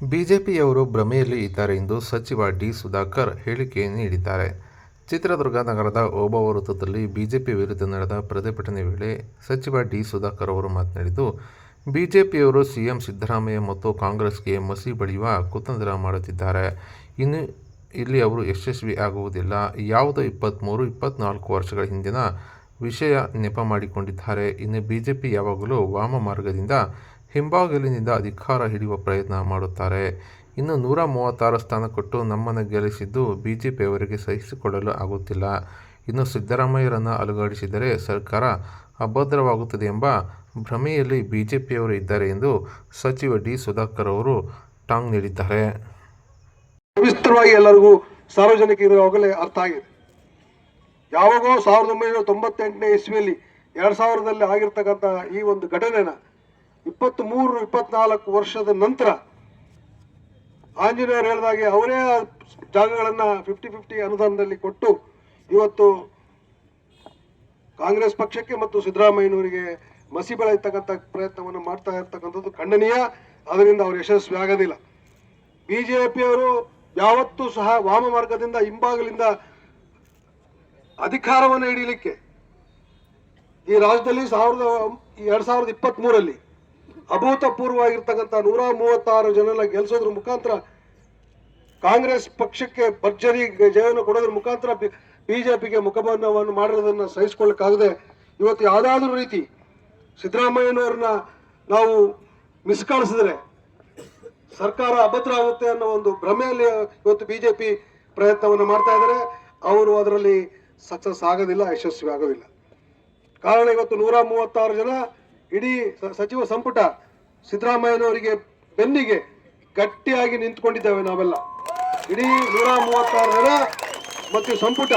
ಬಿಜೆಪಿಯವರು ಭ್ರಮೆಯಲ್ಲಿ ಇದ್ದಾರೆ ಎಂದು ಸಚಿವ ಡಿ ಸುಧಾಕರ್ ಹೇಳಿಕೆ ನೀಡಿದ್ದಾರೆ. ಚಿತ್ರದುರ್ಗ ನಗರದ ಓಬ ವೃತ್ತದಲ್ಲಿ ಬಿಜೆಪಿ ವಿರುದ್ಧ ನಡೆದ ಪ್ರತಿಭಟನೆ ವೇಳೆ ಸಚಿವ ಡಿ ಸುಧಾಕರ್ ಅವರು ಮಾತನಾಡಿದ್ದು, ಬಿಜೆಪಿಯವರು ಸಿಎಂ ಸಿದ್ದರಾಮಯ್ಯ ಮತ್ತು ಕಾಂಗ್ರೆಸ್ಗೆ ಮಸಿ ಬಳಿಯುವ ಕುತಂತ್ರ ಮಾಡುತ್ತಿದ್ದಾರೆ. ಇನ್ನು ಇಲ್ಲಿ ಅವರು ಯಶಸ್ವಿ ಆಗುವುದಿಲ್ಲ. ಯಾವುದೋ ಇಪ್ಪತ್ತ್ಮೂರು, ಇಪ್ಪತ್ತ್ನಾಲ್ಕು ವರ್ಷಗಳ ಹಿಂದಿನ ವಿಷಯ ನೆಪ ಮಾಡಿಕೊಂಡಿದ್ದಾರೆ. ಇನ್ನು ಬಿಜೆಪಿ ಯಾವಾಗಲೂ ವಾಮ ಮಾರ್ಗದಿಂದ ಹಿಂಬಾಗಿಲಿನಿಂದ ಅಧಿಕಾರ ಹಿಡಿಯುವ ಪ್ರಯತ್ನ ಮಾಡುತ್ತಾರೆ. ಇನ್ನು ನೂರ ಮೂವತ್ತಾರು ಸ್ಥಾನ ಕೊಟ್ಟು ನಮ್ಮನ್ನು ಗೆಲ್ಲಿಸಿದ್ದು ಬಿ ಜೆ ಬಿಜೆಪಿಯವರಿಗೆ ಸಹಿಸಿಕೊಳ್ಳಲು ಆಗುತ್ತಿಲ್ಲ. ಇನ್ನು ಸಿದ್ದರಾಮಯ್ಯರನ್ನು ಅಲುಗಾಡಿಸಿದರೆ ಸರ್ಕಾರ ಅಭದ್ರವಾಗುತ್ತದೆ ಎಂಬ ಭ್ರಮೆಯಲ್ಲಿ ಬಿ ಜೆ ಪಿಯವರು ಇದ್ದಾರೆ ಎಂದು ಸಚಿವ ಡಿ ಸುಧಾಕರ್ ಅವರು ಟಾಂಗ್ ನೀಡಿದ್ದಾರೆ. ಎಲ್ಲರಿಗೂ ಸಾರ್ವಜನಿಕ ಇರುವಾಗಲೇ ಅರ್ಥ ಆಗಿದೆ. ಯಾವಾಗೋ ಸಾವಿರದ ಒಂಬೈನೂರ ತೊಂಬತ್ತೆಂಟನೇ ಇಸ್ವಿಯಲ್ಲಿ ಎರಡು ಸಾವಿರದಲ್ಲಿ ಆಗಿರ್ತಕ್ಕಂಥ ಈ ಒಂದು ಘಟನೆನ ಇಪ್ಪತ್ತ್ ಮೂರು ಇಪ್ಪತ್ನಾಲ್ಕು ವರ್ಷದ ನಂತರ ಆಂಜನೇಯರು ಹೇಳಿದಾಗೆ ಅವರೇ ಜಾಗಗಳನ್ನು ಫಿಫ್ಟಿ ಫಿಫ್ಟಿ ಅನುದಾನದಲ್ಲಿ ಕೊಟ್ಟು ಇವತ್ತು ಕಾಂಗ್ರೆಸ್ ಪಕ್ಷಕ್ಕೆ ಮತ್ತು ಸಿದ್ದರಾಮಯ್ಯನವರಿಗೆ ಮಸಿ ಬೆಳೆಯತಕ್ಕಂಥ ಪ್ರಯತ್ನವನ್ನು ಮಾಡ್ತಾ ಇರ್ತಕ್ಕಂಥದ್ದು ಖಂಡನೀಯ. ಅದರಿಂದ ಅವರು ಯಶಸ್ವಿ ಆಗೋದಿಲ್ಲ. ಬಿಜೆಪಿಯವರು ಯಾವತ್ತೂ ಸಹ ವಾಮ ಮಾರ್ಗದಿಂದ ಅಧಿಕಾರವನ್ನು ಹಿಡಿಯಲಿಕ್ಕೆ ಈ ರಾಜ್ಯದಲ್ಲಿ ಸಾವಿರದ, ಎರಡ್ ಸಾವಿರದ ಇಪ್ಪತ್ತ್ ಮೂರಲ್ಲಿ ಅಭೂತಪೂರ್ವವಾಗಿರ್ತಕ್ಕಂಥ ನೂರ ಮೂವತ್ತಾರು ಜನನ ಗೆಲ್ಸೋದ್ರ ಮುಖಾಂತರ ಕಾಂಗ್ರೆಸ್ ಪಕ್ಷಕ್ಕೆ ಭರ್ಜರಿ ಜಯವನ್ನು ಕೊಡೋದ್ರ ಮುಖಾಂತರ ಬಿಜೆಪಿಗೆ ಮುಖಬಂಧವನ್ನು ಮಾಡಿರೋದನ್ನ ಸಹಿಸಿಕೊಳ್ಳಕ್ಕಾಗದೆ ಇವತ್ತು ಯಾವುದಾದ್ರೂ ರೀತಿ ಸಿದ್ದರಾಮಯ್ಯನವ್ರನ್ನ ನಾವು ಮಿಸ್ಕಾಣಿಸಿದ್ರೆ ಸರ್ಕಾರ ಅಭದ್ರ ಆಗುತ್ತೆ ಅನ್ನೋ ಒಂದು ಭ್ರಮೆಯಲ್ಲಿ ಇವತ್ತು ಬಿಜೆಪಿ ಪ್ರಯತ್ನವನ್ನು ಮಾಡ್ತಾ ಇದ್ದಾರೆ. ಅವರು ಅದರಲ್ಲಿ ಸಕ್ಸಸ್ ಆಗೋದಿಲ್ಲ ಯಶಸ್ವಿ ಆಗೋದಿಲ್ಲ. ಕಾರಣ ಇವತ್ತು ನೂರ ಮೂವತ್ತಾರು ಜನ ಇಡೀ ಸಚಿವ ಸಂಪುಟ ಸಿದ್ದರಾಮಯ್ಯನವರಿಗೆ ಬೆನ್ನಿಗೆ ಗಟ್ಟಿಯಾಗಿ ನಿಂತ್ಕೊಂಡಿದ್ದೇವೆ ನಾವೆಲ್ಲ. ಇಡೀ ನೂರ ಮೂವತ್ತಾರು ಜನ ಮತ್ತು ಸಂಪುಟ